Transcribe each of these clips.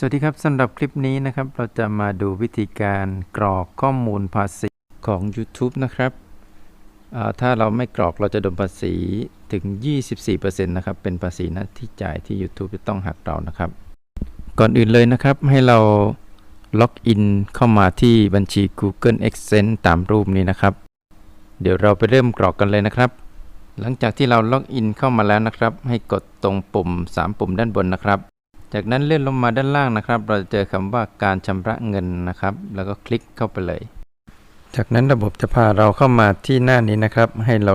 สวัสดีครับสำหรับคลิปนี้นะครับ เราจะมาดูวิธีการกรอกข้อมูลภาษีของ YouTube นะครับ ถ้าเราไม่กรอกเราจะโดนภาษีถึง 24%นะครับ เป็นภาษีน้าที่จ่ายที่ YouTube จะต้องหักเรานะครับ ก่อนอื่นเลยนะครับให้เราล็อกอินเข้ามาที่บัญชี Google Adsense ตามรูปนี้นะครับ เดี๋ยวเราไปเริ่มกรอกกันเลยนะครับ หลังจากที่เราล็อกอินเข้ามาแล้วนะครับ ให้กดตรงปุ่ม 3 ปุ่มด้านบนนะครับ จากนั้นเลื่อนลงมาด้านล่างนะครับ เราจะเจอคำว่าการชำระเงินนะครับ แล้วก็คลิกเข้าไปเลย จากนั้นระบบจะพาเราเข้ามาที่หน้านี้นะครับ ให้เรา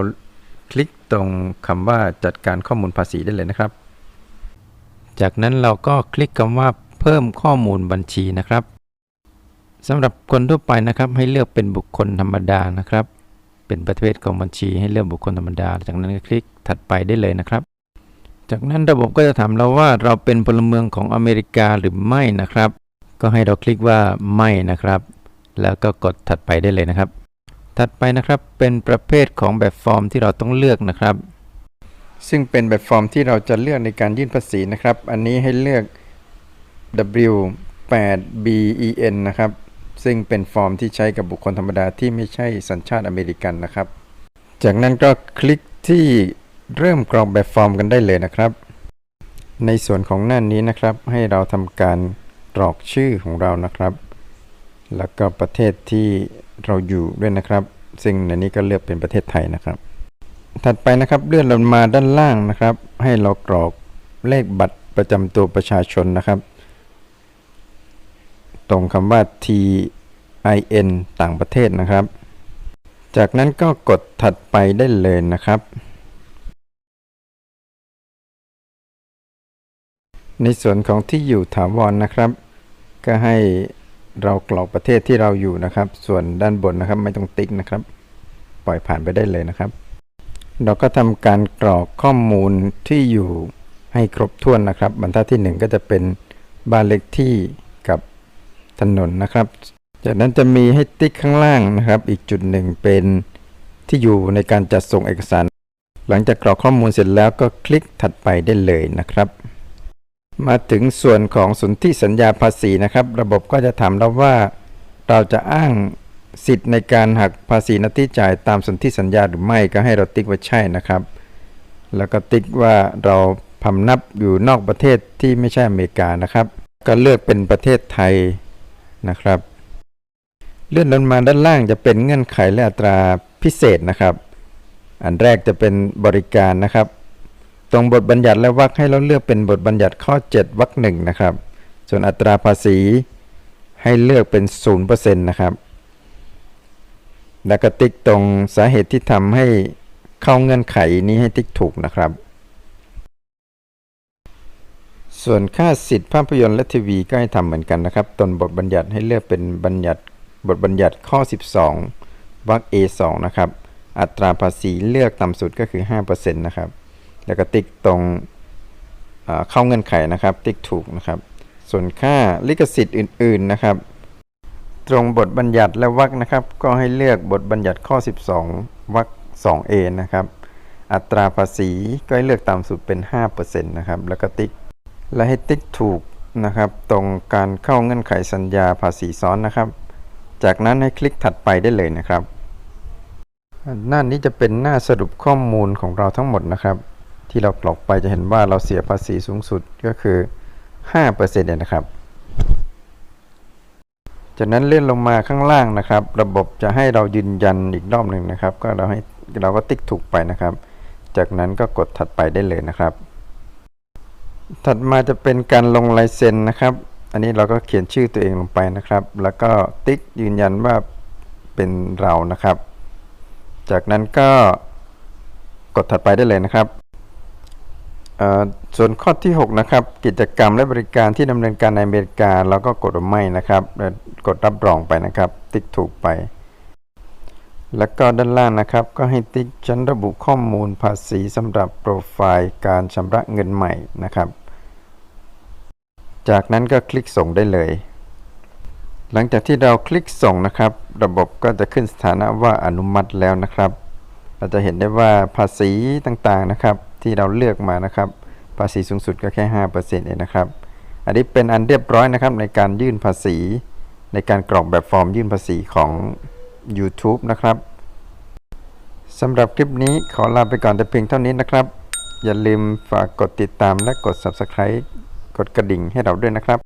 คลิกตรงคำว่าจัดการข้อมูลภาษีได้เลยนะครับ จากนั้นเราก็คลิกคำว่าเพิ่มข้อมูลบัญชีนะครับสำหรับคนทั่วไปนะครับ ให้เลือกเป็นบุคคลธรรมดานะครับ เป็นประเภทของบัญชีให้เลือกบุคคลธรรมดา จากนั้นก็คลิกถัดไปได้เลยนะครับ จากนั้นระบบก็จะถามเราว่าเราเป็นพลเมืองของอเมริกาหรือไม่นะครับ ก็ให้เราคลิกว่าไม่นะครับ แล้วก็กดถัดไปได้เลยนะครับ ถัดไปนะครับเป็นประเภทของแบบฟอร์มที่เราต้องเลือกนะครับ ซึ่งเป็นแบบฟอร์มที่เราจะเลือกในการยื่นภาษีนะครับ อันนี้ให้เลือก W8BEN นะครับ ซึ่งเป็นฟอร์มที่ใช้กับบุคคลธรรมดาที่ไม่ใช่สัญชาติอเมริกันนะครับ จากนั้นก็คลิกที่ เริ่มกรอกแบบฟอร์มกันได้เลยนะครับ ในส่วนของหน้านี้นะครับ ให้เราทำการกรอกชื่อของเรานะครับ แล้วก็ประเทศที่เราอยู่ด้วยนะครับ ซึ่งในนี้ก็เลือกเป็นประเทศไทยนะครับ ถัดไปนะครับเลื่อนลงมาด้านล่างนะครับ ให้เรากรอกเลขบัตรประจำตัวประชาชนนะครับ ตรงคำว่า TIN ต่างประเทศนะครับ จากนั้นก็กดถัดไปได้เลยนะครับ ในส่วนของที่อยู่ถาวรนะครับ ก็ให้เรากรอกประเทศที่เราอยู่นะครับ ส่วนด้านบนนะครับไม่ต้องติ๊กนะครับ ปล่อยผ่านไปได้เลยนะครับ เราก็ทำการกรอกข้อมูลที่อยู่ให้ครบถ้วนนะครับ บรรทัดที่ 1 ก็จะเป็นบ้านเลขที่กับถนนนะครับ จากนั้นจะมีให้ติ๊กข้างล่างนะครับ อีกจุดหนึ่งเป็นที่อยู่ในการจัดส่งเอกสาร หลังจากกรอกข้อมูลเสร็จแล้วก็คลิกถัดไปได้เลยนะครับ มาถึงส่วนของสนธิสัญญาภาษีนะครับ ระบบก็จะถามเราว่าเราจะอ้างสิทธิ์ในการหักภาษีนาที่จ่ายตามสนธิสัญญาหรือไม่ก็ให้เราติ๊กว่าใช่นะครับ แล้วก็ติ๊กว่าเราพำนับอยู่นอกประเทศที่ไม่ใช่อเมริกานะครับ ก็เลือกเป็นประเทศไทยนะครับ เลื่อนลงมาด้านล่างจะเป็นเงื่อนไขและอัตราพิเศษนะครับ อันแรกจะเป็นบริการนะครับ ตรงบทบัญญัติและวรรคให้เราเลือกเป็นบทบัญญัติข้อ 7วรรคหนึ่งนะครับ ส่วนอัตราภาษีให้เลือกเป็น 0%นะครับแล้วก็ติ๊กตรงสาเหตุที่ทำให้เข้าเงื่อนไขนี้ให้ติ๊กถูกนะครับ ส่วนค่าสิทธิภาพยนตร์และทีวีก็ให้ทำเหมือนกันนะครับ ตนบทบัญญัติให้เลือกเป็นบัญญัติบทบัญญัติข้อ 12วรรค A2 นะครับ อัตราภาษีเลือกต่ำสุดก็คือ 5%นะครับ แล้วก็ติ๊กตรงเข้าเงื่อนไขนะครับ ติ๊กถูกนะครับ ส่วนค่าลิขสิทธิ์อื่น ๆนะครับ ตรงบทบัญญัติและวรรคนะครับ ก็ให้เลือกบทบัญญัติข้อ 12วรรค 2A นะครับ อัตราภาษีก็ให้เลือกต่ำสุดเป็น 5%นะครับ แล้วก็ติ๊ก และให้ติ๊กถูกนะครับ ตรงการเข้าเงื่อนไขสัญญาภาษีซ้อนนะครับ จากนั้นให้คลิกถัดไปได้เลยนะครับ หน้านี้จะเป็นหน้าสรุปข้อมูลของเราทั้งหมดนะครับ ที่เรากรอกไปจะเห็นว่าเราเสียภาษีสูงสุดก็คือ5%เนี่ยนะครับ จากนั้นเลื่อนลงมาข้างล่างนะครับ ระบบจะให้เรายืนยันอีกรอบหนึ่งนะครับ ก็เราให้เราก็ติ๊กถูกไปนะครับ จากนั้นก็กดถัดไปได้เลยนะครับ ถัดมาจะเป็นการลงลายเซ็นนะครับ อันนี้เราก็เขียนชื่อตัวเองลงไปนะครับ แล้วก็ติ๊กยืนยันว่าเป็นเรานะครับ จากนั้นก็กดถัดไปได้เลยนะครับ ส่วนข้อที่ 6 นะครับ กิจกรรมและบริการที่ดำเนินการในอเมริกาเราก็กดไม่นะครับกดรับรองไปนะครับ ติ๊กถูกไป แล้วก็ด้านล่างนะครับ ก็ให้ติ๊กฉันระบุข้อมูลภาษีสำหรับโปรไฟล์การชำระเงินใหม่นะครับ จากนั้นก็คลิกส่งได้เลย หลังจากที่เราคลิกส่งนะครับ ระบบก็จะขึ้นสถานะว่าอนุมัติแล้วนะครับ เราจะเห็นได้ว่าภาษีต่างๆนะครับ ที่เราเลือกมานะครับ ภาษีสูงสุดก็แค่5%เองนะครับ อันนี้เป็นอันเรียบร้อยนะครับในการยื่นภาษี ในการกรอกแบบฟอร์มยื่นภาษีของ YouTube นะครับสำหรับคลิปนี้ขอลาไปก่อนแต่เพียงเท่านี้นะครับ อย่าลืมฝากกดติดตามและกด Subscribe กดกระดิ่งให้เราด้วยนะครับ